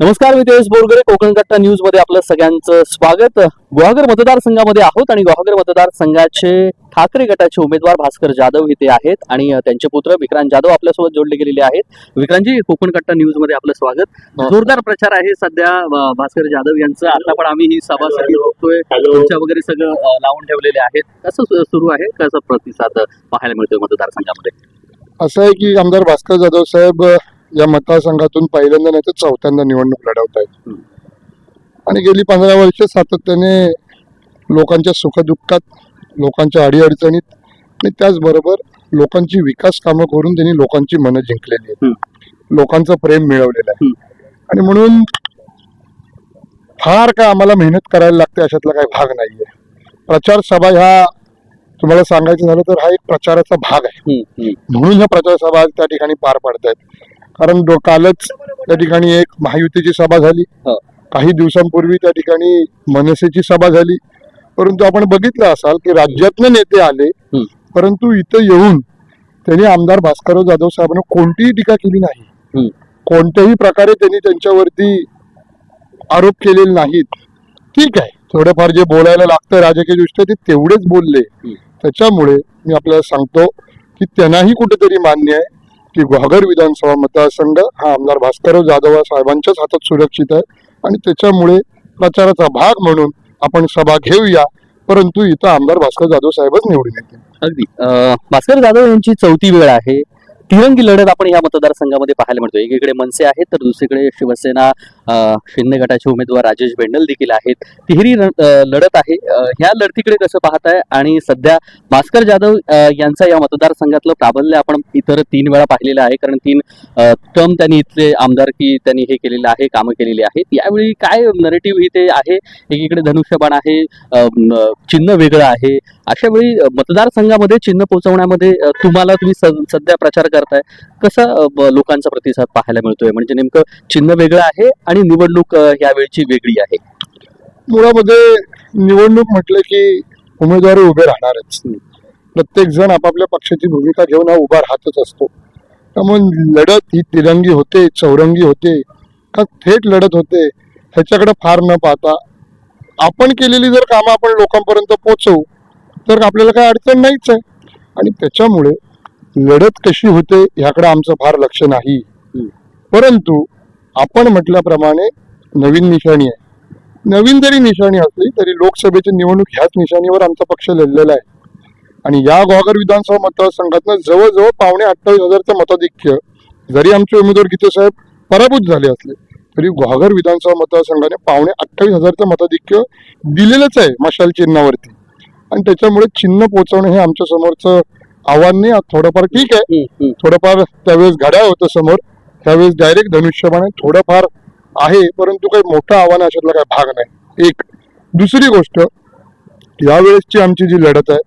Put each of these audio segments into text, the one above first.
नमस्कार मी तेज बोरगरे. कोकण कट्टा न्यूजमध्ये आपलं सगळ्यांचं स्वागत. गुहागर मतदारसंघामध्ये आहोत आणि गुहागर मतदारसंघाचे ठाकरे गटाचे उमेदवार भास्कर जाधव इथे आहेत आणि त्यांचे पुत्र विक्रांत जाधव आपल्यासोबत जोडले गेलेले आहेत. विक्रांतजी कोकण कट्टा न्यूजमध्ये आपलं स्वागत. जोरदार प्रचार आहे सध्या भास्कर जाधव यांचं. आता पण आम्ही ही सभासाठी बघतोय. तुमच्या वगैरे सगळं लावून ठेवलेले आहेत. कसं सुरू आहे? कसं प्रतिसाद पाहायला मिळतोय मतदारसंघामध्ये? असं आहे की आमदार भास्कर जाधव साहेब या मतदारसंघातून पहिल्यांदा नाही तर चौथ्यांदा निवडणूक लढवत आहेत. आणि गेली पंधरा वर्ष सातत्याने लोकांच्या सुखदुःखात लोकांच्या अडीअडचणीत आणि त्याचबरोबर लोकांची विकास कामं करून त्यांनी लोकांची मनं जिंकलेली आहेत. लोकांचं प्रेम मिळवलेलं आहे. आणि म्हणून फार काय आम्हाला मेहनत करायला लागते अशातला काही भाग नाहीये. प्रचार सभा ह्या तुम्हाला सांगायचं झालं तर हा एक प्रचाराचा भाग आहे. म्हणून ह्या प्रचार सभा त्या ठिकाणी पार पडत आहेत कारण दो- कालच त्या ठिकाणी एक महायुतीची सभा झाली हो. काही दिवसांपूर्वी त्या ठिकाणी मनसेची सभा झाली परंतु आपण बघितलं असाल की राज्यातले नेते आले हम्म. परंतु इथं येऊन त्यांनी आमदार भास्करराव जाधव साहेबांना कोणतीही टीका केली नाही हम्म. कोणत्याही प्रकारे त्यांनी त्यांच्यावरती आरोप केलेले नाहीत ठीक आहे थोडंफार जे बोलायला लागतं राजकीय दृष्ट्या ते तेवढेच बोलले हम्म. त्याच्यामुळे मी आपल्याला सांगतो की त्यांनाही कुठेतरी मान्य आहे की ग्वागर विधानसभा मतदारसंघ हा आमदार भास्करराव जाधव साहेबांच्याच हातात सुरक्षित आहे. आणि त्याच्यामुळे प्रचाराचा भाग म्हणून आपण सभा घेऊया. परंतु इथं आमदार भास्कर जाधव साहेबच निवडून येतील. अगदी. भास्कर जाधव यांची चौथी वेळ आहे. तिरंगी लढत आपण या मतदारसंघामध्ये पाहायला मिळतो एकीकडे मनसे आहेत तर दुसरीकडे शिवसेना शिंदे गटाचे उमेदवार राजेश बेंडल देखील आहेत. तिहेरी लढत आहे. ह्या लढतीकडे कसं पाहताय? आणि सध्या भास्कर जाधव यांचा या मतदारसंघातलं प्राबल्य आपण इतर तीन वेळा पाहिलेलं आहे. कारण तीन टर्म त्यांनी इथले आमदारकी त्यांनी हे केलेलं आहे कामं केलेली आहेत. यावेळी काय नरेटिव्ह इथे आहे? एकीकडे धनुष्यबाण आहे चिन्ह वेगळं आहे. अशा वेळी मतदारसंघामध्ये चिन्ह पोहोचवण्यामध्ये तुम्हाला तुम्ही स- सध्या प्रचार करताय. कसा लोकांचा प्रतिसाद पाहायला मिळतोय? म्हणजे नेमकं चिन्ह वेगळं आहे आणि निवडणूक यावेळची वेगळी आहे? मुळामध्ये निवडणूक म्हटलं की उमेदवार उभे राहणारच. प्रत्येक जण आपापल्या पक्षाची भूमिका घेऊन हा उभा राहतच असतो. त्यामुळे लढत ही तिरंगी होते चौरंगी होते का थेट लढत होते ह्याच्याकडे फार न पाहता. आपण केलेली जर कामं आपण लोकांपर्यंत पोचवू तर आपल्याला काही अडचण नाहीच आहे. आणि त्याच्यामुळे लढत कशी होते ह्याकडे आमचं फार लक्ष नाही. परंतु आपण म्हटल्याप्रमाणे नवीन निशाणी आहे. नवीन जरी निशाणी असली तरी लोकसभेची निवडणूक ह्याच निशाणीवर आमचा पक्ष लढलेला आहे. आणि या गोहागर विधानसभा मतदारसंघातनं जवळजवळ पावणे अठ्ठावीस हजारचं मताधिक्य जरी आमचे उमेदवार गीते साहेब पराभूत झाले असले तरी ग्वागर विधानसभा मतदारसंघाने पावणे अठ्ठावीस हजारचं मताधिक्य दिलेलंच आहे मशाल चिन्हावरती. आणि त्याच्यामुळे चिन्ह पोहोचवणं हे आमच्या समोरचं आव्हान नाही थोडंफार ठीक आहे. थोडंफार त्यावेळेस घड्याळ होतं समोर. त्यावेळेस डायरेक्ट धनुष्यबाण आहे थोडंफार आहे परंतु काही मोठं आव्हान अशातला काही भाग नाही. एक. दुसरी गोष्ट यावेळेसची आमची जी लढत आहे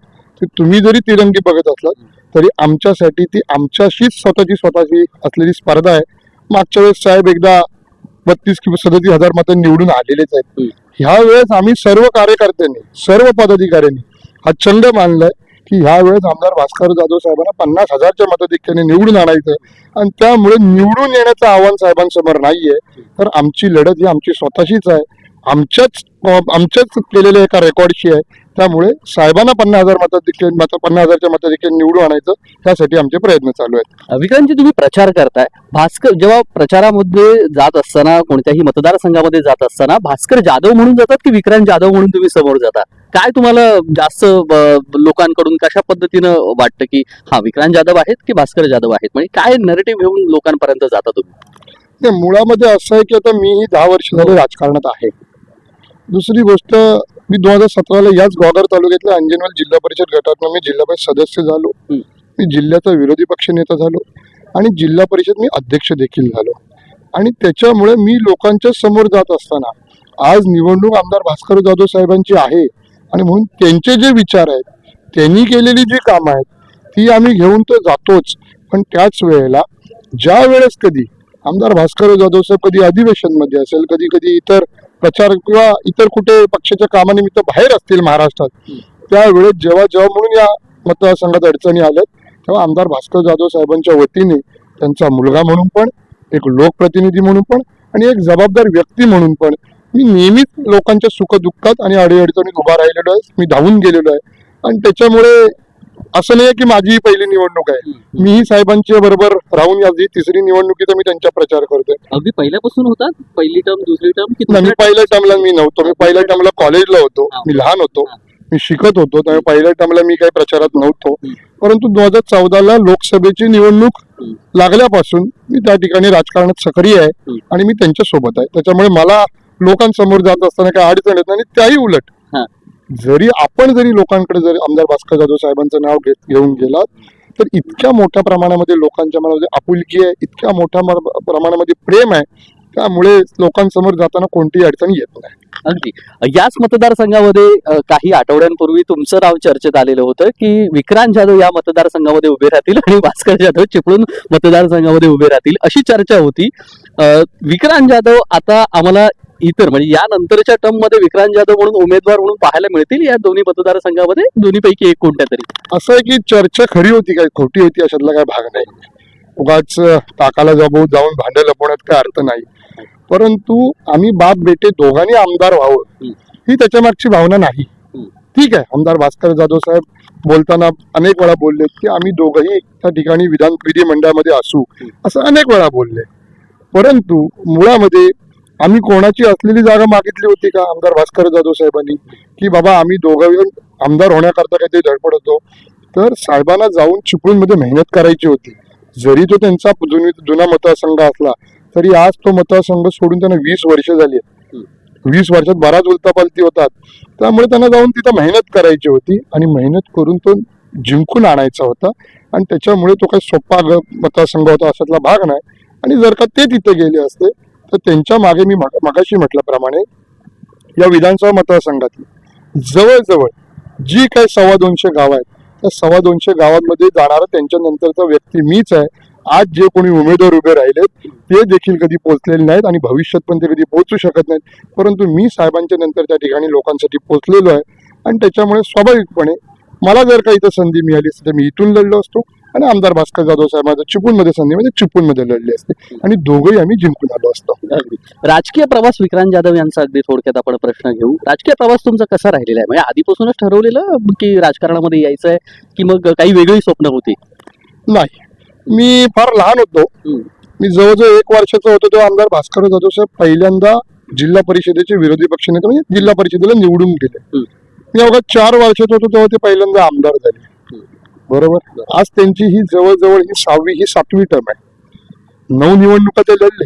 ती तुम्ही जरी तिरंगी बघत असलात तरी आमच्यासाठी ती आमच्याशीच स्वतःची स्वतःची असलेली स्पर्धा आहे. मागच्या वेळेस साहेब एकदा बत्तीस किंवा सदतीस हजार मतं निवडून आलेलेच आहेत. ह्या वेळेस आम्ही सर्व कार्यकर्त्यांनी सर्व पदाधिकाऱ्यांनी हा छंद मानलाय की ह्या वेळेस आमदार भास्कर जाधव साहेबांना पन्नास हजारच्या मताधिक्याने निवडून आणायचं आणि त्यामुळे निवडून येण्याचं आव्हान साहेबांसमोर नाहीये. तर आमची लढत ही आमची स्वतःशीच आहे. आमच्याच आमच्याच केलेल्या एका रेकॉर्डशी आहे. त्यामुळे साहेबांना पन्नास हजार मताधिक्य मत पन्नास हजारच्या मताधिक्य निवडून आणायचं त्यासाठी आमचे प्रयत्न चालू आहेत. विक्रांतजी तुम्ही प्रचार करताय. भास्कर जेव्हा प्रचारामध्ये जात असताना कोणत्याही मतदारसंघामध्ये जात असताना भास्कर जाधव म्हणून जातात की विक्रांत जाधव म्हणून तुम्ही समोर जाता? काय तुम्हाला जास्त लोकांकडून कशा पद्धतीनं वाटतं की हा विक्रांत जाधव आहेत की भास्कर जाधव आहेत? म्हणजे काय नरेटिव्ह घेऊन लोकांपर्यंत जाता तुम्ही? मुळामध्ये असं आहे की आता मीही दहा वर्ष झाले राजकारणात आहे. दुसरी गोष्ट मी दोन हजार सतराला याच गोगार तालुक्यातल्या अंजनवाल जिल्हा परिषद गटातून मी जिल्हा परिषद सदस्य झालो. मी जिल्ह्याचा विरोधी पक्ष नेता झालो आणि जिल्हा परिषद मी अध्यक्ष देखील झालो. आणि त्याच्यामुळे मी लोकांच्या समोर जात असताना आज निवडणूक आमदार भास्कर जाधव साहेबांची आहे आणि म्हणून त्यांचे जे विचार आहेत त्यांनी केलेली जी कामं आहेत ती आम्ही घेऊन तर जातोच. पण त्याच वेळेला ज्या वेळेस कधी आमदार भास्कर जाधव साहेब कधी अधिवेशनमध्ये असेल कधी कधी इतर प्रचार किंवा इतर कुठे पक्षाच्या कामानिमित्त बाहेर असतील महाराष्ट्रात त्यावेळेस जेव्हा जेव्हा म्हणून या मतदारसंघात अडचणी आल्यात तेव्हा आमदार भास्कर जाधव साहेबांच्या वतीने त्यांचा मुलगा म्हणून पण एक लोकप्रतिनिधी म्हणून पण आणि एक जबाबदार व्यक्ती म्हणून पण मी नेहमीच लोकांच्या सुखदुःखात आणि अडीअडचणीत उभा राहिलेलो आहे मी धावून गेलेलो आहे. आणि त्याच्यामुळे असं नाही की माझी ही पहिली निवडणूक आहे मीही साहेबांच्या बरोबर राहून ही तिसरी निवडणुकीचा मी त्यांचा प्रचार करतोय अगदी पहिल्यापासून होतात पहिली टर्म दुसरी टर्म मी पहिल्या टर्मला मी नव्हतो मी पहिल्या टर्मला कॉलेजला होतो. मी लहान होतो. मी शिकत होतो त्यामुळे पहिल्या टर्मला मी काही प्रचारात नव्हतो. परंतु दोन हजार चौदाला लोकसभेची निवडणूक. लागल्यापासून मी त्या ठिकाणी राजकारणात सक्रिय आहे. आणि मी त्यांच्यासोबत आहे त्याच्यामुळे मला लोकांसमोर जात असताना काही अडचण येत नाही आणि त्याही उलट. जरी आपण जरी लोकांकडे जरी आमदार भास्कर जाधव साहेबांचं नाव घेत घेऊन गेलात तर इतक्या मोठ्या प्रमाणामध्ये लोकांच्या मनामध्ये आपुलकी आहे इतक्या मोठ्या प्रमाणामध्ये प्रेम आहे त्यामुळे लोकांसमोर जाताना कोणतीही अडचण येत नाही. अगदी. याच मतदारसंघामध्ये काही आठवड्यांपूर्वी तुमचं नाव चर्चेत आलेलं होतं की विक्रांत जाधव या मतदारसंघामध्ये उभे राहतील आणि भास्कर जाधव चिपळूण मतदारसंघामध्ये उभे राहतील अशी चर्चा होती. विक्रांत जाधव आता आम्हाला इतर म्हणजे या नंतरच्या टर्ममध्ये विक्रांत जाधव म्हणून उमेदवार म्हणून पाहायला मिळतील या दोन्ही मतदारसंघामध्ये? दोन्हीपैकी एक कोणत्या तरी? असं आहे की चर्चा खरी होती काय खोटी होती अशातला काय भाग नाही. उगाच टाकाला जाबो जाऊन भांडे लपवण्यात काय अर्थ नाही. परंतु आम्ही बाप बेटे दोघांनी आमदार व्हावं. ही त्याच्या मागची भावना नाही. ठीक आहे आमदार भास्कर जाधव साहेब बोलताना अनेक वेळा बोलले की आम्ही दोघंही त्या ठिकाणी विधान विधिमंडळामध्ये असू असं अनेक वेळा बोलले. परंतु मुळामध्ये आम्ही कोणाची असलेली जागा मागितली होती का आमदार भास्कर जाधव साहेबांनी? की बाबा आम्ही दोघं आमदार होण्याकरता काहीतरी धडपड होतो. तर साहेबांना जाऊन चिपळूणमध्ये मेहनत करायची होती. जरी तो त्यांचा जुनी जुना मतदारसंघ असला तरी आज तो मतदारसंघ सोडून त्यांना वीस वर्ष झाली वीस वर्षात बराच उलतापालती होतात. त्यामुळे त्यांना जाऊन तिथं मेहनत करायची होती आणि मेहनत करून तो जिंकून आणायचा होता. आणि त्याच्यामुळे तो काही सोपा मतदारसंघ होता अशातला भाग नाही. आणि जर का ते तिथे गेले असते तर त्यांच्या मागे मी मगाशी म्हटल्याप्रमाणे या विधानसभा मतदारसंघातली जवळजवळ जी काही सव्वा दोनशे गाव आहेत त्या सव्वा दोनशे गावांमध्ये जाणारा त्यांच्या नंतरचा व्यक्ती मीच आहे. आज जे कोणी उमेदवार उभे राहिलेत ते देखील कधी पोहोचलेले नाहीत आणि भविष्यात पण ते कधी पोहोचू शकत नाहीत. परंतु मी साहेबांच्या नंतर त्या ठिकाणी लोकांसाठी पोहोचलेलो आहे. आणि त्याच्यामुळे स्वाभाविकपणे मला जर काही इथं संधी मिळाली असती तर मी इथून लढलो असतो. आणि आमदार भास्कर जाधव साहेबांचा चिपळूणमध्ये संधी म्हणजे चिपळूणमध्ये लढले असते आणि दोघंही आम्ही जिंकून आलो असतो. राजकीय प्रवास विक्रांत जाधव यांचा अगदी थोडक्यात आपण प्रश्न घेऊ राजकीय प्रवास तुमचा कसा राहिलेला आहे म्हणजे आधीपासूनच ठरवलेलं की राजकारणामध्ये यायचं आहे की मग काही वेगळी स्वप्न होती नाही मी फार लहान होतो. मी जवळजवळ एक वर्षाचा होतो तेव्हा आमदार भास्कर जाधव साहेब पहिल्यांदा जिल्हा परिषदेचे विरोधी पक्षनेते म्हणजे जिल्हा परिषदेला निवडून गेले. मी अवघा चार वर्षात होतो तेव्हा ते पहिल्यांदा आमदार झाले. बरोबर? आज त्यांची ही जवळजवळ ही सहावी ही सातवी टर्म आहे. नऊ निवडणुका ते लढले.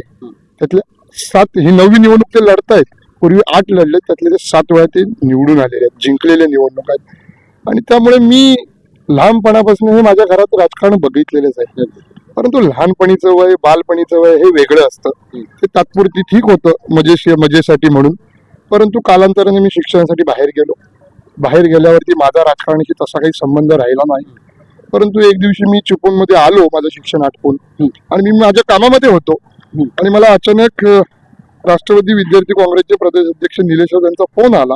त्यातल्या सात ही नववी निवडणूक ते लढतायत. पूर्वी आठ लढले त्यातले ते सात वेळा ते निवडून आलेले आहेत जिंकलेले निवडणूक आहेत. आणि त्यामुळे मी लहानपणापासून हे माझ्या घरात राजकारण बघितलेलंच आहे. परंतु लहानपणीचं वय बालपणीचं वय हे वेगळं असतं. ते तात्पुरती ठीक होतं मजेशी मजेसाठी म्हणून. परंतु कालांतराने मी शिक्षणासाठी बाहेर गेलो. बाहेर गेल्यावरती माझा राजकारणाशी तसा काही संबंध राहिला नाही. परंतु एक दिवशी मी चिपळूणमध्ये आलो माझं शिक्षण आटपून. आणि मी माझ्या कामामध्ये होतो. आणि मला अचानक राष्ट्रवादी विद्यार्थी काँग्रेसचे प्रदेश अध्यक्ष निलेश यांचा फोन आला.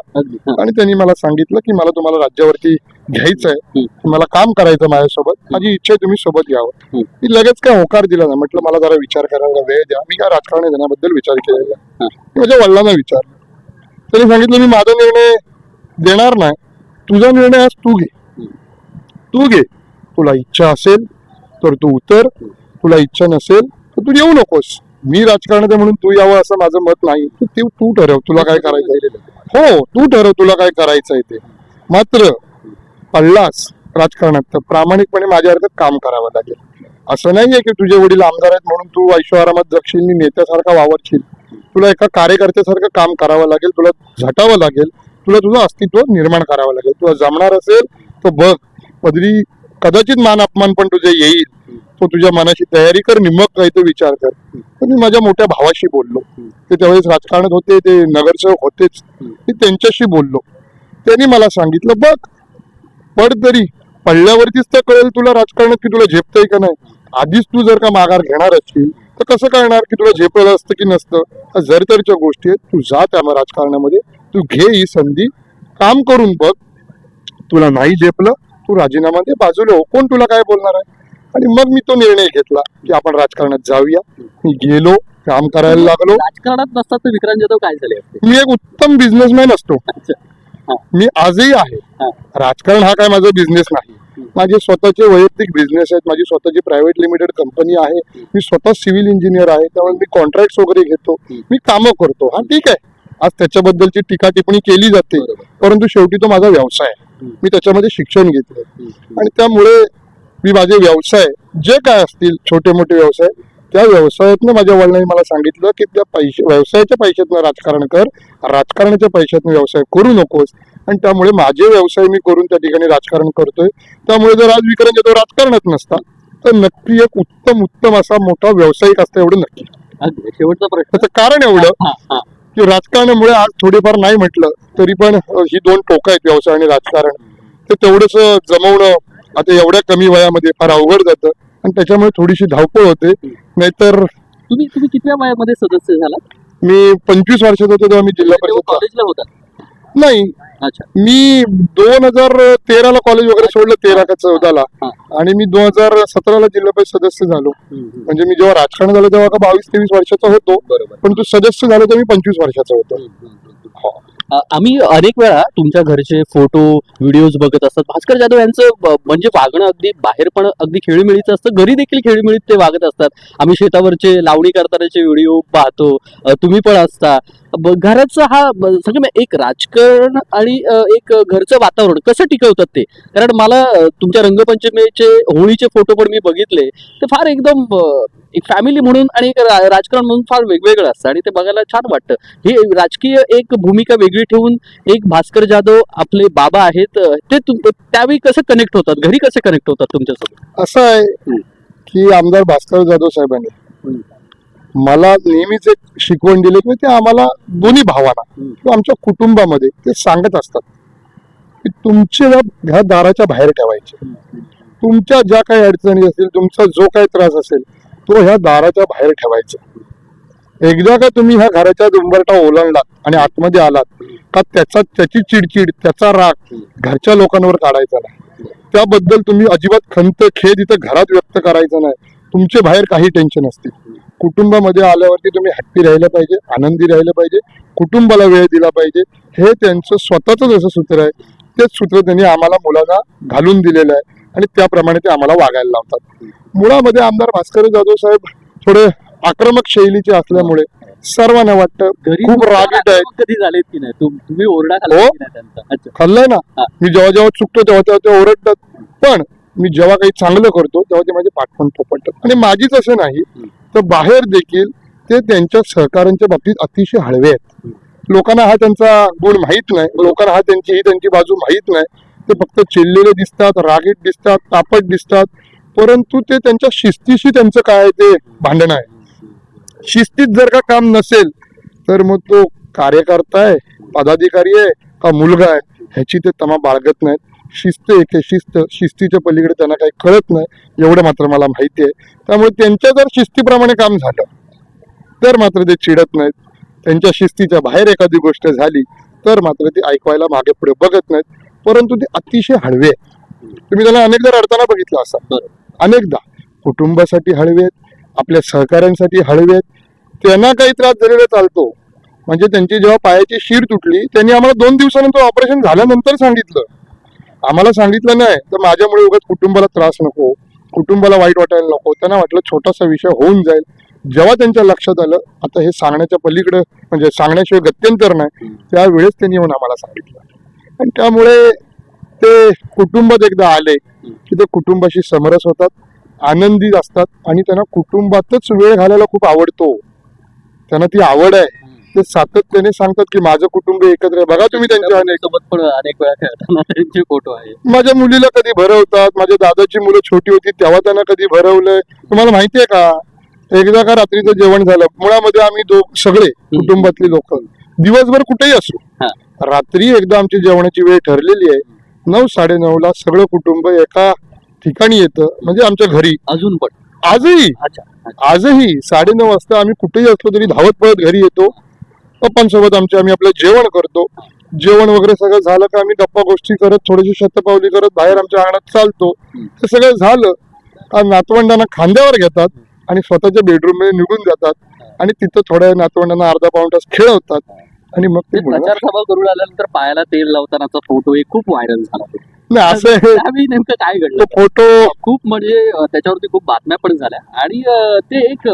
आणि त्यांनी मला सांगितलं की मला तुम्हाला राज्यावरती घ्यायचं आहे. मला काम करायचं माझ्यासोबत. माझी इच्छा आहे तुम्ही सोबत यावं. मी लगेच काय होकार दिला ना म्हटलं मला जरा विचार करायला वेळ द्या. मी काय राजकारण देण्याबद्दल विचार केलेला माझ्या वडिलांना विचारलं. त्यांनी सांगितलं मी माझा निर्णय देणार नाही. तुझा निर्णय आज तू घे. तू घे. तुला इच्छा असेल तर तू उतर. तुला इच्छा नसेल तर तू येऊ नकोस. मी राजकारणात आहे म्हणून तू यावं असं माझं मत नाही. तू तू ठरव तुला काय करायचं हो तू ठरव तुला काय करायचंय ते. मात्र पडलास राजकारणात तर प्रामाणिकपणे माझ्या अर्थात काम करावं लागेल. असं नाहीये की तुझे वडील आमदार आहेत म्हणून तू ऐश्वरामात जगशील मी नेत्यासारखा वावरशील. तुला एका कार्यकर्त्यासारखं काम करावं लागेल तुला झटावं लागेल. तुला तुझं अस्तित्व निर्माण करावं लागेल. तुला जमणार असेल तर बघ. पदरी कदाचित मान अपमान पण तुझे येईल. तो तुझ्या मनाशी तयारी कर निमक काही तो विचार कर. मी माझ्या मोठ्या भावाशी बोललो. ते त्यावेळेस राजकारणात होते ते नगरसेवक होतेच. मी त्यांच्याशी बोललो. त्यांनी मला सांगितलं बघ पड तरी. पडल्यावरतीच तर कळेल तुला राजकारणात की तुला झेपतंय का नाही. आधीच तू जर का माघार घेणार असशील तर कसं कळणार की तुला झेपलं असतं की नसतं? जर तरच्या गोष्टी आहेत. तू जा त्या राजकारणामध्ये. तू घे ही संधी. काम करून बघ. तुला नाही झेपलं तू राजीनामा दे बाजूला हो. कोण तुला काय बोलणार आहे? आणि मग मी तो निर्णय घेतला की आपण राजकारणात जाऊया. मी गेलो काम करायला लागलो. राजकारणात नसतात तर विक्रांत जाधव काय झाले असते? मी एक उत्तम बिझनेसमॅन असतो. मी आजही आहे. हा. राजकारण हा काय माझा बिझनेस नाही. माझे स्वतःचे वैयक्तिक बिझनेस आहेत. माझी स्वतःची प्रायव्हेट लिमिटेड कंपनी आहे. मी स्वतः सिव्हिल इंजिनियर आहे. त्यामुळे मी कॉन्ट्रॅक्ट वगैरे घेतो. मी कामं करतो. हा ठीक आहे. आज त्याच्याबद्दलची टीका टिप्पणी केली जाते. परंतु शेवटी तो माझा व्यवसाय आहे. मी त्याच्यामध्ये शिक्षण घेतलं आणि त्यामुळे मी माझे व्यवसाय जे काय असतील छोटे मोठे व्यवसाय त्या व्यवसायातनं माझ्या वडिलांनी मला सांगितलं की त्या पैसे व्यवसायाच्या पैशातनं राजकारण कर राजकारणाच्या पैशातनं व्यवसाय करू नकोस. आणि त्यामुळे माझे व्यवसाय मी करून त्या ठिकाणी राजकारण करतोय. त्यामुळे जर आज विक्रांत जाधव राजकारणात नसता तर नक्की एक उत्तम उत्तम असा मोठा व्यावसायिक असता एवढं नक्की. शेवटचा प्रश्न. कारण एवढं की राजकारणामुळे आज थोडेफार नाही म्हटलं तरी पण ही दोन टोकं आहेत व्यवसाय आणि राजकारण. ते तेवढंच जमवणं आता एवढ्या कमी वयामध्ये फार अवघड जातं आणि त्याच्यामुळे थोडीशी धावपळ होते. नाहीतर तुम्ही तुम्ही कितव्या वयामध्ये सदस्य झाला मी पंचवीस वर्षाचा होतो तेव्हा मी जिल्हा परिषद कॉलेजला होता. नाही मी दोन हजार तेराला कॉलेज वगैरे सोडलं तेरा का चौदाला. आणि मी दोन हजार सतराला जिल्हा परिषद सदस्य झालो. म्हणजे मी जेव्हा राजकारण झालं तेव्हा का बावीस तेवीस वर्षाचा होतो. बरोबर. पण तू सदस्य झालो तर मी पंचवीस वर्षाचा होतो. हो. आम्ही अनेक वेळा तुमच्या घरचे फोटो व्हिडिओज बघत असतात. भास्कर जाधव यांचं म्हणजे वागणं अगदी बाहेर पण अगदी खेळीमेळीचं असतं. घरी देखील खेळीमेळीत ते वागत असतात. आम्ही शेतावरचे लावणी करतानाचे व्हिडिओ पाहतो. तुम्ही पण असता. घराचा हा सगळं एक राजकारण आणि अ, एक घरचं वातावरण कसं टिकवतात ते कारण मला तुमच्या रंगपंचमीचे होळीचे फोटो पण मी बघितले ते फार एकदम एक फॅमिली म्हणून आणि एक राजकारण म्हणून फार वेगवेगळं असतं आणि ते बघायला छान वाटतं हे राजकीय एक भूमिका वेगळी ठेवून एक भास्कर जाधव आपले बाबा आहेत ते त्यावेळी कसं कनेक्ट होतात घरी कसे कनेक्ट होतात तुमच्यासोबत असं आहे. की आमदार भास्कर जाधव साहेबांनी. मला नेहमीच एक शिकवण दिली की ते आम्हाला दोन्ही भावांना हम्म. किंवा आमच्या कुटुंबामध्ये ते सांगत असतात की तुमचे ह्या दाराच्या बाहेर ठेवायचे. तुमच्या ज्या काही अडचणी असतील तुमचा जो काही त्रास असेल तो ह्या दाराच्या बाहेर ठेवायचा. एकदा का तुम्ही ह्या घराच्या उंबरटा ओलांडलात आणि आतमध्ये आलात का त्याचा त्याची चिडचिड त्याचा राग घरच्या लोकांवर काढायचा नाही. त्याबद्दल तुम्ही अजिबात खंत खेद इथं घरात व्यक्त करायचा नाही. तुमचे बाहेर काही टेन्शन असतील कुटुंबामध्ये आल्यावरती तुम्ही हॅप्पी राहिलं पाहिजे आनंदी राहिलं पाहिजे कुटुंबाला वेळ दिला पाहिजे हे त्यांचं स्वतःच जसं सूत्र आहे. तेच सूत्र त्यांनी आम्हाला मुलांना घालून दिलेलं आहे आणि त्याप्रमाणे ते आम्हाला वागायला लावतात. मुळामध्ये आमदार भास्कर जाधव साहेब थोडे आक्रमक शैलीचे असल्यामुळे सर्वांना वाटतं घरी खूप रागीट आक्रमक कधी झालेत की नाही? तुम- तुम्ही ओरडा खाल्ला हो. खाल्लंय ना. मी जेव्हा जेव्हा चुकतो तेव्हा तेव्हा ते ओरडतात. पण मी जेव्हा काही चांगलं करतो तेव्हा ते माझे पाठवण थोपटतात. आणि माझीच असं नाही. तर बाहेर देखील ते त्यांच्या सहकाऱ्यांच्या बाबतीत अतिशय हळवे आहेत. लोकांना हा त्यांचा गुण माहीत नाही. लोकांना हा त्यांची ही त्यांची बाजू माहीत नाही. ते फक्त चिडलेले दिसतात रागीट दिसतात तापट दिसतात. परंतु ते त्यांच्या शिस्तीशी त्यांचं काय ते भांडण आहे. शिस्तीत जर का काम नसेल तर मग तो कार्यकर्ता आहे पदाधिकारी आहे का मुलगा आहे ह्याची ते तमा बाळगत नाहीत. शिस्त एक आहे शिस्त शिस्तीच्या पलीकडे त्यांना काही कळत नाही. एवढं मात्र मला माहिती आहे. त्यामुळे त्यांच्या जर शिस्तीप्रमाणे काम झालं तर मात्र ते चिडत नाहीत. त्यांच्या शिस्तीच्या बाहेर एखादी गोष्ट झाली तर मात्र ते ऐकवायला मागे पुढे बघत नाहीत. परंतु ते अतिशय हळवे आहेत. तुम्ही त्याला अनेकदा रडताना बघितलं असा अनेकदा. कुटुंबासाठी हळवे आहेत. आपल्या सहकाऱ्यांसाठी हळवे आहेत. त्यांना काही त्रास झालेला चालतो. म्हणजे त्यांची जेव्हा पायाची शीर तुटली त्यांनी आम्हाला दोन दिवसानंतर ऑपरेशन झाल्यानंतर सांगितलं. आम्हाला सांगितलं नाही तर माझ्यामुळे उगाच कुटुंबाला त्रास नको कुटुंबाला वाईट वाटायला नको. त्यांना वाटलं छोटासा विषय होऊन जाईल. जेव्हा त्यांच्या लक्षात आलं आता हे सांगण्याच्या पलीकडे म्हणजे सांगण्याशिवाय गत्यंतर नाही त्यावेळेस त्यांनी येऊन आम्हाला सांगितलं. आणि त्यामुळे ते कुटुंबात एकदा आले की ते कुटुंबाशी समरस होतात आनंदी असतात आणि त्यांना कुटुंबातच वेळ घालायला खूप आवडतो. त्यांना ती आवड आहे. ते सातत्याने सांगतात की माझं कुटुंब एकत्र आहे. बघा तुम्ही त्यांच्यासोबत पण अनेक वेळा खेळताना त्यांचे फोटो आहे. माझ्या मुलीला कधी भरवतात माझ्या दादाची मुलं छोटी होती तेव्हा त्यांना कधी भरवलंय. तुम्हाला माहितीये का? एकदा का रात्रीचं जेवण झालं मुळामध्ये आम्ही दो सगळे कुटुंबातली लोक. दिवसभर कुठेही असू. रात्री एकदा आमची जेवणाची वेळ ठरलेली आहे. नऊ साडे ला सगळं कुटुंब एका ठिकाणी येतं म्हणजे आमच्या घरी. अजून पण. आजही. आजही साडेनऊ वाजता आम्ही कुठेही असलो तरी धावत पळत घरी येतो. पप्पांसोबत आमचे आम्ही आपलं जेवण करतो. जेवण वगैरे सगळं झालं का आम्ही गप्पा गोष्टी करत थोडीशी शतपावली करत बाहेर आमच्या अंगणात चालतो. हे सगळं झालं. का नातवंडांना खांद्यावर घेतात आणि स्वतःच्या बेडरूममध्ये निघून जातात. आणि तिथं थोड्या नातवंडांना अर्धा पाऊण तास खेळवतात. आणि मग ते ते पुन्हा- प्रचार सभा करून आल्यानंतर पायाला तेल लावतानाचा फोटो एक खूप व्हायरल झाला. तो. नाही असं हे त्यावेळी नेमकं काय घडलं? तो फोटो खूप म्हणजे त्याच्यावरती खूप बातम्या पण झाल्या. आणि ते एक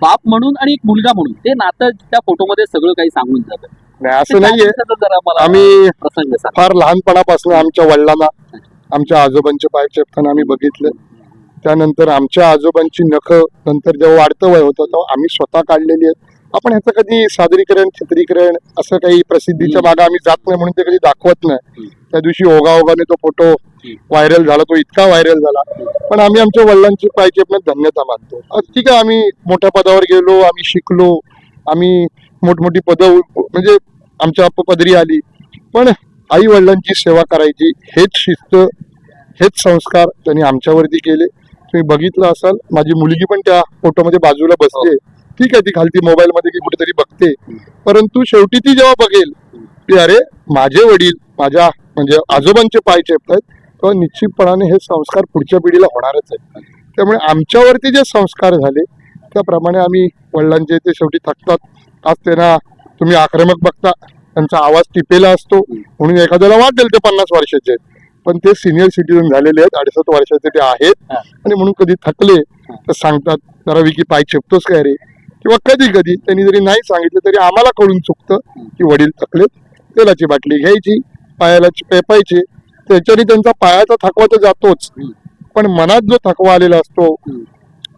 बाप म्हणून आणि एक मुलगा म्हणून. ते नातं त्या फोटोमध्ये सगळं काही सांगून जातं. नाही असं नाहीये. जरा मला आम्ही प्रसंग सांगा. फार लहानपणापासून आमच्या वडिलांना आमच्या आजोबांचे पाय चेपताना आम्ही बघितलं. त्यानंतर आमच्या आजोबांची नख नंतर जेव्हा वाढतं वय होतं तेव्हा आम्ही स्वतः काढलेली आहेत. आपण ह्याचं कधी सादरीकरण चित्रीकरण असं काही प्रसिद्धीच्या मागे आम्ही जात नाही म्हणून ते कधी दाखवत नाही. त्या दिवशी ओघा ओघाने तो फोटो व्हायरल झाला तो इतका व्हायरल झाला. पण आम्ही आमच्या वडिलांची पाय चेपण्यात धन्यता मानतो. ठीक आहे आम्ही मोठ्या पदावर गेलो आम्ही शिकलो आम्ही मोठमोठी पदं म्हणजे आमच्या पदरी आली. पण आई वडिलांची सेवा करायची हेच शिस्त हेच संस्कार त्यांनी आमच्यावरती केले. तुम्ही बघितलं असाल माझी मुलगी पण त्या फोटोमध्ये बाजूला बसते. ठीक आहे ती खालती मोबाईल मध्ये की कुठेतरी बघते. परंतु शेवटी ती जेव्हा बघेल की अरे माझे वडील माझ्या म्हणजे आजोबांचे पाय चेपतायत तेव्हा निश्चितपणाने हे संस्कार पुढच्या पिढीला होणारच आहे त्यामुळे आमच्यावरती जे संस्कार झाले त्याप्रमाणे आम्ही वडिलांचे ते शेवटी थकतात. आज त्यांना तुम्ही आक्रमक बघता त्यांचा आवाज टिपेला असतो. म्हणून एखाद्याला वाटेल ते पन्नास वर्षाचे आहेत. पण ते सिनियर सिटीजन झालेले आहेत अडसष्ट वर्षाचे ते आहेत. आणि म्हणून कधी थकले तर सांगतात जरा विकी पाय चेपतोस काय रे? किंवा कधी कधी त्यांनी जरी नाही सांगितलं तरी आम्हाला कळून चुकतं की वडील थकलेत तेलाची बाटली घ्यायची पायाला पेपायचे त्याच्याने त्यांचा पायाचा थकवा तर जातोच. पण मनात जो थकवा आलेला असतो.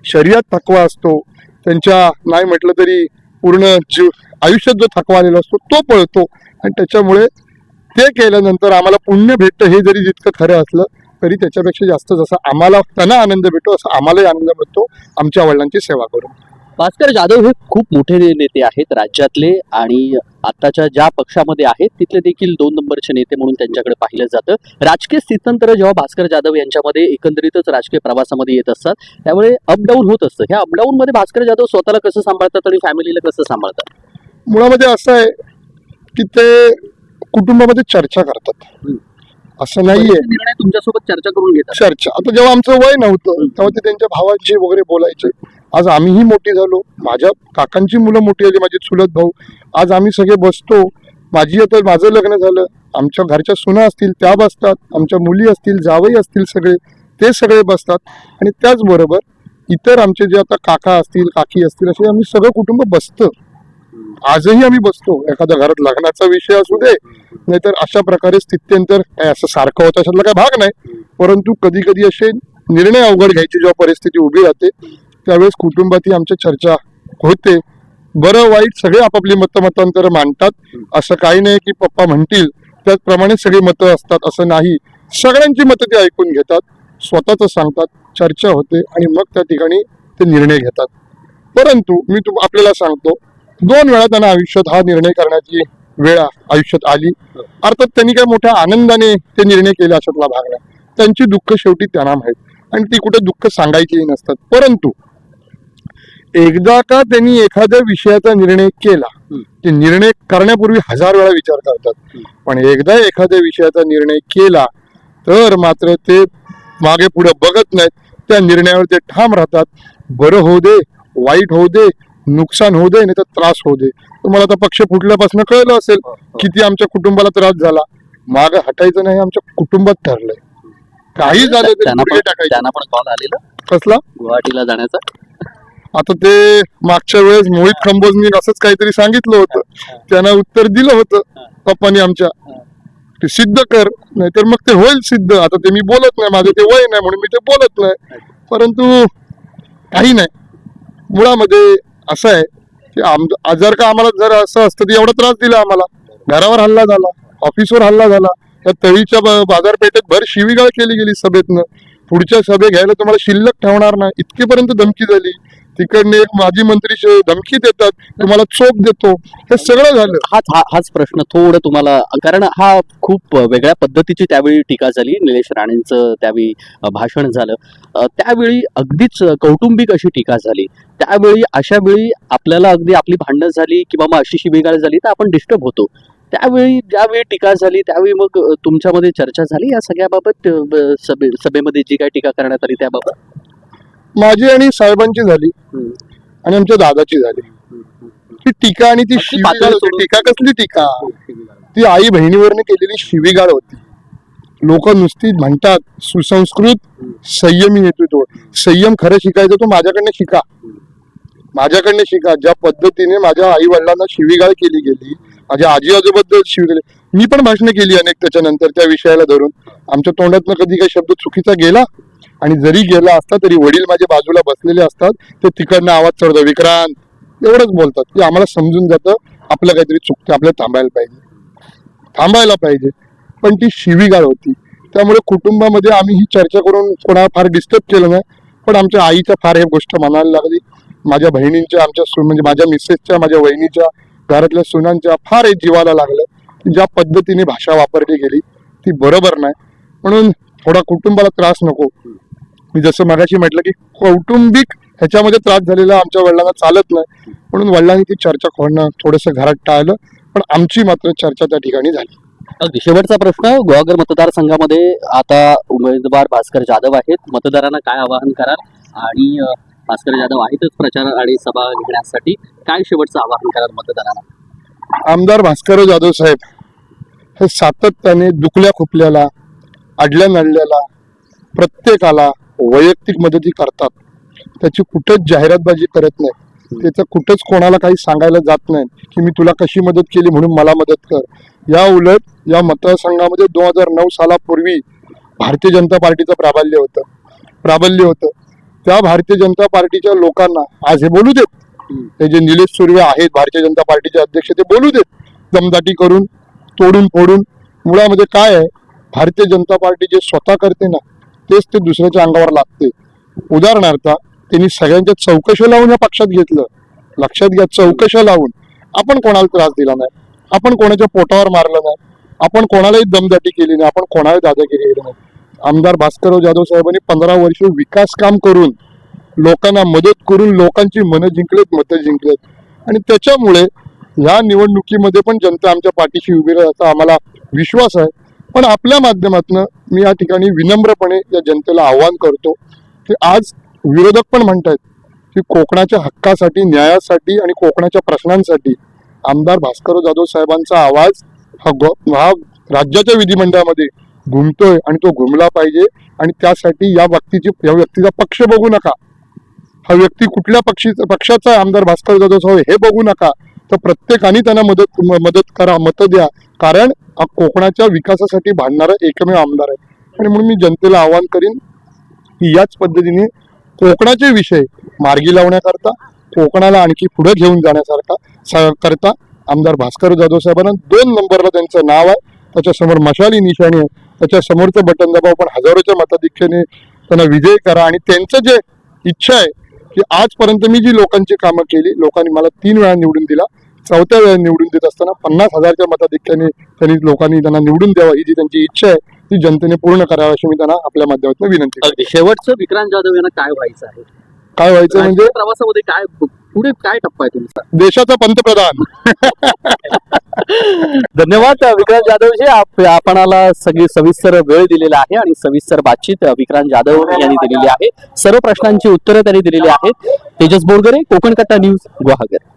शरीरात थकवा असतो त्यांच्या नाही म्हटलं तरी पूर्ण जीव आयुष्यात जो थकवा आलेला असतो तो पळतो आणि त्याच्यामुळे ते केल्यानंतर आम्हाला पुण्य भेटतं हे जरी जितकं खरं असलं तरी त्याच्यापेक्षा जास्त जसं आम्हाला त्यांना आनंद भेटतो असं आम्हालाही आनंद भेटतो आमच्या वडिलांची सेवा करून भास्कर जाधव हे खूप मोठे नेते आहेत राज्यातले आणि आताच्या ज्या पक्षामध्ये आहेत तिथले देखील दोन नंबरचे नेते म्हणून त्यांच्याकडे पाहिलं जातं. राजकीय स्थित्यंतर जेव्हा भास्कर जाधव यांच्यामध्ये एकंदरीतच राजकीय प्रवासामध्ये येत असतात त्यामुळे अपडाऊन होत असतं. ह्या अपडाऊन मध्ये भास्कर जाधव स्वतःला कसं सांभाळतात आणि फॅमिलीला कसं सांभाळतात? मुळामध्ये असं आहे की ते कुटुंबामध्ये चर्चा करतात. असं नाहीये. तुमच्यासोबत चर्चा करून घेतात? चर्चा. आता जेव्हा आमचं वय नव्हतं तेव्हा ते त्यांच्या भावांशी वगैरे बोलायचे. आज आम्हीही मोठी झालो. माझ्या काकांची मुलं मोठी झाली माझे चुलत भाऊ. आज आम्ही सगळे बसतो. माझी आता माझं लग्न झालं. आमच्या घरच्या सुना असतील त्या बसतात. आमच्या मुली असतील जावई असतील सगळे ते सगळे बसतात. आणि त्याचबरोबर इतर आमचे जे आता काका असतील काकी असतील असे आम्ही सगळं कुटुंब बसतं. आजही आम्ही बसतो. एखाद्या घरात लग्नाचा विषय असू दे नाहीतर अशा प्रकारे स्थित्यंतर काय असं सारखं होतं अशातला काय भाग नाही. परंतु कधी कधी असे निर्णय अवघड घ्यायची जेव्हा परिस्थिती उभी राहते त्यावेळेस कुटुंबातही आमच्या चर्चा होते. बरं वाईट सगळे आपापली मतमतांतर मांडतात. असं काही नाही की पप्पा म्हणतील त्याचप्रमाणे सगळी मतं असतात असं नाही. सगळ्यांची मतं ते ऐकून घेतात स्वतःच सांगतात चर्चा होते आणि मग त्या ठिकाणी ते निर्णय घेतात. परंतु मी तू आपल्याला सांगतो दोन वेळा त्यांना आयुष्यात हा निर्णय करण्याची वेळ आयुष्यात आली. अर्थात त्यांनी काय मोठ्या आनंदाने ते निर्णय केले अशातला भाग नाही. त्यांची दुःख शेवटी त्यांना माहीत. आणि ती कुठे दुःख सांगायचीही नसतात. परंतु एकदा का त्यांनी एखाद्या विषयाचा निर्णय केला. ते निर्णय करण्यापूर्वी हजार वेळा विचार करतात. पण एकदा एखाद्या विषयाचा निर्णय केला तर मात्र ते मागे पुढे बघत नाहीत. त्या निर्णयावर ते ठाम राहतात. बरं होऊ दे वाईट होऊ दे नुकसान होऊ दे नाही तर त्रास होऊ दे. तुम्हाला आता पक्ष फुटल्यापासून कळलं असेल किती आमच्या कुटुंबाला त्रास झाला. माग हटायचं नाही आमच्या कुटुंबात ठरलंय. काही झालं तरी टाकायचे. कॉल आलेला? कसला? गुवाहाटीला जाण्याचा? आता ते मागच्या वेळेस मोहित खंबोजनी असंच काहीतरी सांगितलं होतं. त्यांना उत्तर दिलं होतं पप्पानी आमच्या. ते सिद्ध कर नाहीतर मग ते होईल सिद्ध. आता ते मी बोलत नाही माझं ते वय नाही म्हणून मी ते बोलत नाही. परंतु काही नाही. मुळामध्ये असं आहे की आम जर का आम्हाला जर असं असतं तर एवढा त्रास दिला आम्हाला. घरावर हल्ला झाला ऑफिसवर हल्ला झाला. या तळीच्या बाजारपेठेत भर शिवीगाळ केली गेली सभेतनं. पुढच्या सभे घ्यायला तुम्हाला शिल्लक ठेवणार नाही. इतकेपर्यंत धमकी झाली. तिकडने माजी मंत्री धमकी देतात तुम्हाला चोप देतो. हे सगळं झालं. हाच हा हाच प्रश्न थोडं तुम्हाला कारण हा खूप वेगळ्या पद्धतीची त्यावेळी टीका झाली. निलेश राणेंचं त्यावेळी भाषण झालं. त्यावेळी अगदीच कौटुंबिक अशी टीका झाली. त्यावेळी अशा वेळी आपल्याला अगदी आपली भांडणं झाली किंवा मग अशी शिबिगाळ झाली तर आपण डिस्टर्ब होतो. त्यावेळी ज्यावेळी टीका झाली त्यावेळी मग तुमच्यामध्ये चर्चा झाली. या सगळ्याबाबत सभेमध्ये जी काही टीका करण्यात आली त्याबाबत? माझी आणि साहेबांची झाली. आणि आमच्या दादाची झाली. ती टीका आणि ती शिवीगाळ होती. टीका कसली टीका? ती आई बहिणीवरनं केलेली शिवीगाळ होती. लोक नुसती म्हणतात सुसंस्कृत संयमी येतो तो संयम खरं शिकायचं तो माझ्याकडनं शिका. माझ्याकडनं शिका. ज्या पद्धतीने माझ्या आई वडिलांना शिवीगाळ केली गेली माझ्या आजी आजोबद्दल शिवीगाळ मी पण भाषणं केली अनेक त्याच्यानंतर त्या विषयाला धरून. आमच्या तोंडातनं कधी काही शब्द चुकीचा गेला आणि जरी गेला असता तरी वडील माझ्या बाजूला बसलेले असतात ते तिकडनं आवाज चढतो विक्रांत एवढंच बोलतात. की आम्हाला समजून जातं आपलं काहीतरी चुकतं आपल्याला थांबायला पाहिजे. थांबायला पाहिजे. पण ती शिवीगाळ होती. त्यामुळे कुटुंबामध्ये आम्ही ही चर्चा करून कोणाला फार डिस्टर्ब केलं नाही. पण आमच्या आईच्या फार हे गोष्ट म्हणायला लागली. माझ्या बहिणींच्या आमच्या सु- म्हणजे माझ्या मिसेसच्या माझ्या वहिनीच्या घरातल्या सुनांच्या फार हे जीवाला लागलं. की ज्या पद्धतीने भाषा वापरली गेली ती बरोबर नाही. म्हणून थोडा कुटुंबाला त्रास नको. मी जसं मगाशी म्हटलं की कौटुंबिक ह्याच्यामध्ये त्रास झालेला आमच्या वडिलांना चालत नाही. म्हणून वडिलांनी ती चर्चा खोडणं थोडंसं घरात टाळलं पण आमची मात्र चर्चा त्या ठिकाणी झाली. अगदी. शेवटचा प्रश्न गुहागर मतदारसंघामध्ये आता उमेदवार भास्कर जाधव आहेत. मतदारांना काय आवाहन कराल? आणि भास्कर जाधव आहेतच प्रचार आणि सभा घेण्यासाठी. काय शेवटचं आवाहन कराल मतदारांना? आमदार भास्कर जाधव साहेब हे सातत्याने दुखल्या खुपल्याला अडल्या नडल्याला प्रत्येकाला वैयक्तिक मदती करतात. त्याची कुठंच जाहिरातबाजी करत नाही. त्याचं कुठंच कोणाला काही सांगायला जात नाही की मी तुला कशी मदत केली म्हणून मला मदत कर. या उलट या मतदारसंघामध्ये दोन हजार नऊ सालापूर्वी भारतीय जनता पार्टीचं प्राबल्य होतं. प्राबल्य होतं. त्या भारतीय जनता पार्टीच्या लोकांना आज हे बोलू देत. हे जे निलेश सुर्वे आहेत भारतीय जनता पार्टीचे अध्यक्ष ते बोलू देत. दमदाटी करून तोडून फोडून मुळामध्ये काय आहे? भारतीय जनता पार्टी जे स्वतः करते ना तेच ते दुसऱ्याच्या अंगावर लागते. उदाहरणार्थ त्यांनी सगळ्यांच्या चौकशा लावून या पक्षात घेतलं. लक्षात घ्या चौकशा लावून. आपण कोणाला त्रास दिला नाही. आपण कोणाच्या पोटावर मारलं नाही. आपण कोणालाही दमदाटी केली नाही. आपण कोणालाही दादागिरी केली नाही. आमदार भास्करराव जाधव साहेबांनी पंधरा वर्ष विकास काम करून लोकांना मदत करून लोकांची मनं जिंकलेत मतं जिंकलेत. आणि त्याच्यामुळे ह्या निवडणुकीमध्ये पण जनता आमच्या पाठीशी उभी राहता आम्हाला विश्वास आहे. पण आपल्या माध्यमातून मी या ठिकाणी विनम्रपणे या जनतेला आव्हान करतो की आज विरोधक पण म्हणतायत की कोकणाच्या हक्कासाठी न्यायासाठी आणि कोकणाच्या प्रश्नांसाठी आमदार भास्कर जाधव साहेबांचा आवाज हा हा राज्याच्या विधिमंडळामध्ये घुमतोय आणि तो घुमला पाहिजे आणि त्यासाठी या व्यक्तीची या व्यक्तीचा पक्ष बघू नका. हा व्यक्ती कुठल्या पक्षी पक्षाचा आहे? आमदार भास्कर जाधव साहेब हे बघू नका. तर प्रत्येकाने त्यांना मदत म- मदत करा मतं द्या. कारण कोकणाच्या विकासासाठी भांडणारा एकमेव आमदार आहे. आणि म्हणून मी जनतेला आवाहन करीन की याच पद्धतीने कोकणाचे विषय मार्गी लावण्याकरता कोकणाला आणखी पुढे घेऊन जाण्यासारखा स- करता आमदार भास्कर जाधव साहेबांना दोन नंबरला त्यांचं नाव आहे. त्याच्यासमोर मशाली निशाणी आहे. त्याच्यासमोरचं बटन दबाव पण हजारोच्या मताधीक्षेने त्यांना विजय करा. आणि त्यांचं जे इच्छा आहे की आजपर्यंत मी जी लोकांची कामं केली लोकांनी मला तीन वेळा निवडून दिला चौथ्या वेळा निवडून देत असताना पन्नास हजारच्या मताधिक्याने त्यांनी लोकांनी त्यांना निवडून द्यावं ही जी त्यांची इच्छा आहे ती जनतेने पूर्ण करावी अशी मी त्यांना आपल्या माध्यमातून विनंती करतो. शेवटचं विक्रांत जाधव यांना काय व्हायचं आहे? काय व्हायचं म्हणजे प्रवासामध्ये काय पुढे काय टप्पा आहे तुमचा? देशाचा पंतप्रधान. धन्यवाद विक्रांत जाधवजी. आप- आपणाला सगळी सविस्तर वेळ दिलेला आहे आणि सविस्तर बातचीत विक्रांत जाधव यांनी दिलेली आहे. सर्व प्रश्नांची उत्तरं त्यांनी दिलेली आहेत. तेजस बोरगरे कोकण कट्टा न्यूज गुवाहागर